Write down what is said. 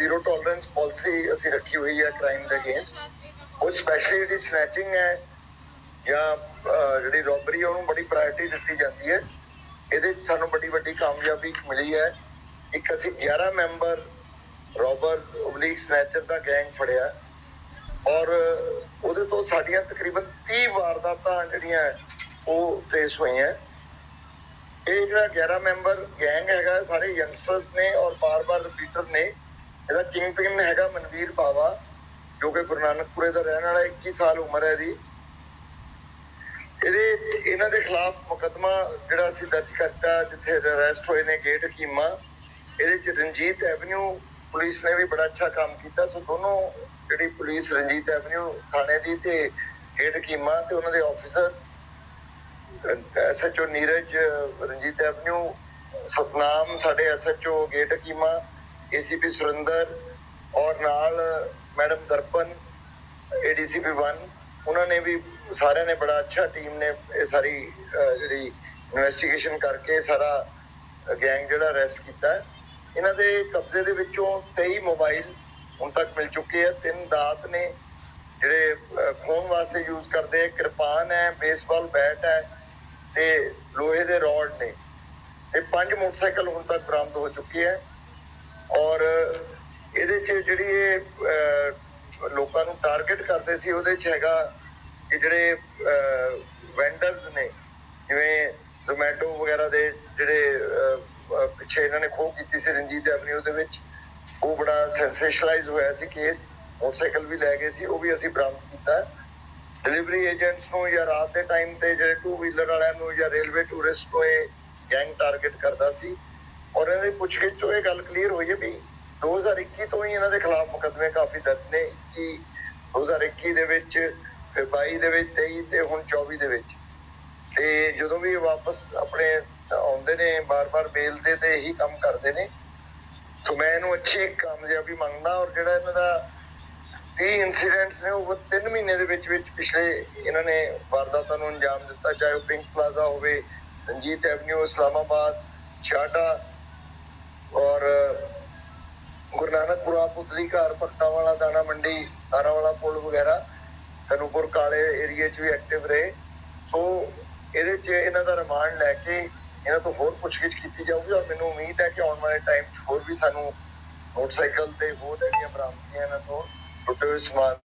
Zero tolerance policy ਅਸੀਂ ਰੱਖੀ ਹੋਈ ਹੈ ਕ੍ਰਾਈਮ ਦੇ ਅਗੇਂਸਟ ਉਹ ਸਪੈਸ਼ਲੀ ਜਿਹੜੀ ਸਨੈਚਿੰਗ ਹੈ ਜਾਂ ਜਿਹੜੀ ਰੋਬਰੀ ਉਹਨੂੰ ਬੜੀ ਪ੍ਰਾਇੋਰਟੀ ਦਿੱਤੀ ਜਾਂਦੀ ਹੈ। ਇਹਦੇ 'ਚ ਸਾਨੂੰ ਬੜੀ ਵੱਡੀ ਕਾਮਯਾਬੀ ਮਿਲੀ ਹੈ। ਇੱਕ ਅਸੀਂ 11 ਮੈਂਬਰ ਰੋਬਰ ਓਬਲਿਕ ਸਨੈਚਰ ਦਾ ਗੈਂਗ ਫੜਿਆ। ਔਰ ਉਹਦੇ ਤੋਂ ਸਾਡੀਆਂ ਤਕਰੀਬਨ 30 ਵਾਰਦਾਤਾਂ ਜਿਹੜੀਆਂ ਉਹ ਟ੍ਰੇਸ ਹੋਈਆਂ। ਇਹ ਜਿਹੜਾ 11 ਮੈਂਬਰ ਗੈਂਗ ਹੈਗਾ, ਸਾਰੇ ਯੰਗਸਟਰਸ ਨੇ ਔਰ ਬਾਰ-ਬਾਰ ਰਿਪੀਟਰ ਨੇ। ਇਹਦਾ ਕਿੰਗ ਪਿਨ ਹੈਗਾ ਮਨਵੀਰ ਬਾਵਾ, ਜੋ ਕਿ ਗੁਰੂ ਨਾਨਕਪੁਰੇ ਦਾ ਰਹਿਣ ਵਾਲਾ 21 ਸਾਲ ਉਮਰ ਹੈ ਇਹਦੀ। ਇਹਦੇ, ਇਹਨਾਂ ਦੇ ਖਿਲਾਫ ਮੁਕੱਦਮਾ ਜਿਹੜਾ ਅਸੀਂ ਦਰਜ ਕਰਤਾ, ਜਿੱਥੇ ਅਰੈਸਟ ਹੋਏ ਨੇ ਗੇਟ ਹਕੀਮਾ, ਇਹਦੇ ਚ ਰਣਜੀਤ ਐਵਨਿਊ ਪੁਲਿਸ ਨੇ ਵੀ ਬੜਾ ਅੱਛਾ ਕੰਮ ਕੀਤਾ। ਸੋ ਦੋਨੋਂ ਜਿਹੜੀ ਪੁਲਿਸ ਰਣਜੀਤ ਐਵਨਿਊ ਥਾਣੇ ਦੀ ਤੇ ਗੇਟ ਹਕੀਮਾ ਤੇ ਉਹਨਾਂ ਦੇ officer SHO Neeraj Ranjit avenue, Satnam ਸਾਡੇ SHO gate Hakima ACP Surinder ਔਰ ਨਾਲ ਮੈਡਮ ਦਰਪਨ ਏਡੀਸੀਪੀ 1 ਉਹਨਾਂ ਨੇ ਵੀ ਸਾਰਿਆਂ ਨੇ ਬੜਾ ਅੱਛਾ ਟੀਮ ਨੇ ਇਹ ਸਾਰੀ ਜਿਹੜੀ ਇਨਵੈਸਟੀਗੇਸ਼ਨ ਕਰਕੇ ਸਾਰਾ ਗੈਂਗ ਜਿਹੜਾ ਅਰੈਸਟ ਕੀਤਾ। ਇਹਨਾਂ ਦੇ ਕਬਜ਼ੇ ਦੇ ਵਿੱਚੋਂ 23 ਮੋਬਾਈਲ ਹੁਣ ਤੱਕ ਮਿਲ ਚੁੱਕੇ ਆ। ਤਿੰਨ ਦਾਤ ਨੇ ਜਿਹੜੇ ਅਹ, ਵਾਸਤੇ ਯੂਜ਼ ਕਰਦੇ ਕਿਰਪਾਨ ਹੈ ਬੇਸਬਾਲ ਬੈਟ ਹੈ ਤੇ ਲੋਹੇ ਦੇ ਰੋਡ ਨੇ। ਤੇ ਪੰਜ ਮੋਟਰਸਾਈਕਲ ਹੁਣ ਤੱਕ ਬਰਾਮਦ ਹੋ ਚੁੱਕੇ ਹੈ ਔਰ ਇਹਦੇ ਚ ਜਿਹੜੀ ਇਹ ਲੋਕਾਂ ਨੂੰ ਟਾਰਗੇਟ ਕਰਦੇ ਸੀ, ਉਹਦੇ ਚ ਹੈਗਾ ਕਿ ਜਿਹੜੇ ਵੈਂਡਰਸ ਨੇ, ਜਿਵੇਂ ਜ਼ੋਮੈਟੋ ਵਗੈਰਾ ਦੇ ਜਿਹੜੇ ਪਿੱਛੇ ਇਹਨਾਂ ਨੇ ਖੋਹ ਕੀਤੀ ਸੀ ਰਣਜੀਤ ਐਵਨਿਊ ਦੇ ਵਿੱਚ, ਉਹ ਬੜਾ ਸੈਂਸੇਸ਼ਨਲਾਈਜ਼ ਹੋਇਆ ਸੀ ਕੇਸ ਮੋਟਰਸਾਈਕਲ ਵੀ ਲੈ ਗਏ ਸੀ, ਉਹ ਵੀ ਅਸੀਂ ਬਰਾਮਦ ਕੀਤਾ। ਡਿਲੀਵਰੀ ਏਜੰਟਸ ਨੂੰ ਜਾਂ ਰਾਤ ਦੇ ਟਾਈਮ ਤੇ ਜਿਹੜੇ ਟੂ ਵੀਲਰ ਵਾਲਿਆਂ ਨੂੰ ਜਾਂ ਰੇਲਵੇ ਟੂਰਿਸਟ ਨੂੰ ਇਹ ਗੈਂਗ ਟਾਰਗੇਟ ਕਰਦਾ ਸੀ। ਔਰ ਇਹਨਾਂ ਦੀ ਪੁੱਛਗਿੱਛ ਤੋਂ ਇਹ ਗੱਲ ਕਲੀਅਰ ਹੋਈ ਹੈ ਵੀ 2021 ਤੋਂ ਹੀ ਇਹਨਾਂ ਦੇ ਖਿਲਾਫ ਮੁਕੱਦਮੇ ਕਾਫੀ ਦਰਜ ਨੇ ਕਿ 2021 ਦੇ ਵਿੱਚ ਫਿਰ 22 ਦੇ ਵਿੱਚ 23 ਤੇ ਹੁਣ 24 ਦੇ ਵਿੱਚ। ਤੇ ਜਦੋਂ ਵੀ ਇਹ ਵਾਪਸ ਆਪਣੇ ਆਉਂਦੇ ਨੇ, ਬਾਰ-ਬਾਰ ਬੇਲ ਦੇ ਤੇ ਇਹੀ ਕੰਮ ਕਰਦੇ ਨੇ। ਸੋ ਮੈਂ ਇਹਨੂੰ ਅੱਛੀ ਕਾਮਯਾਬੀ ਮੰਗਦਾ ਔਰ ਜਿਹੜਾ ਇਹਨਾਂ ਦਾ 30 ਇਨਸੀਡੈਂਟਸ ਨੇ, ਉਹ 3 ਮਹੀਨੇ ਦੇ ਵਿੱਚ ਵਿੱਚ ਪਿਛਲੇ ਇਹਨਾਂ ਨੇ ਵਾਰਦਾਤਾਂ ਨੂੰ ਅੰਜਾਮ ਦਿੱਤਾ, ਚਾਹੇ ਉਹ ਪਿੰਕ ਪਲਾਜ਼ਾ ਹੋਵੇ, ਰਣਜੀਤ ਐਵਨਿਊ, ਇਸਲਾਮਾਬਾਦ ਛਾਟਾ ਨਾਨਕਪੁਰਾ ਪੁਤਲੀ ਘਰ ਪੱਕਾ ਵਾਲਾ ਦਾਣਾ ਮੰਡੀ, ਤਾਰਾ ਵਾਲਾ ਪੁਲ ਵਗੈਰਾ ਕਨੂਪੁਰ ਕਾਲੇ ਏਰੀਏ 'ਚ ਵੀ ਐਕਟਿਵ ਰਹੇ। ਸੋ ਇਹਦੇ 'ਚ ਇਹਨਾਂ ਦਾ ਰਿਮਾਂਡ ਲੈ ਕੇ ਇਹਨਾਂ ਤੋਂ ਹੋਰ ਪੁੱਛਗਿੱਛ ਕੀਤੀ ਜਾਊਗੀ ਔਰ ਮੈਨੂੰ ਉਮੀਦ ਹੈ ਕਿ ਆਉਣ ਵਾਲੇ ਟਾਈਮ 'ਚ ਹੋਰ ਵੀ ਸਾਨੂੰ ਮੋਟਰਸਾਈਕਲ ਤੇ ਹੋਰ ਜਿਹੜੀਆਂ ਬਰਾਮਦੀਆਂ ਇਹਨਾਂ ਤੋਂ ਟੁੱਟੇ ਹੋਏ ਸਮਾਨ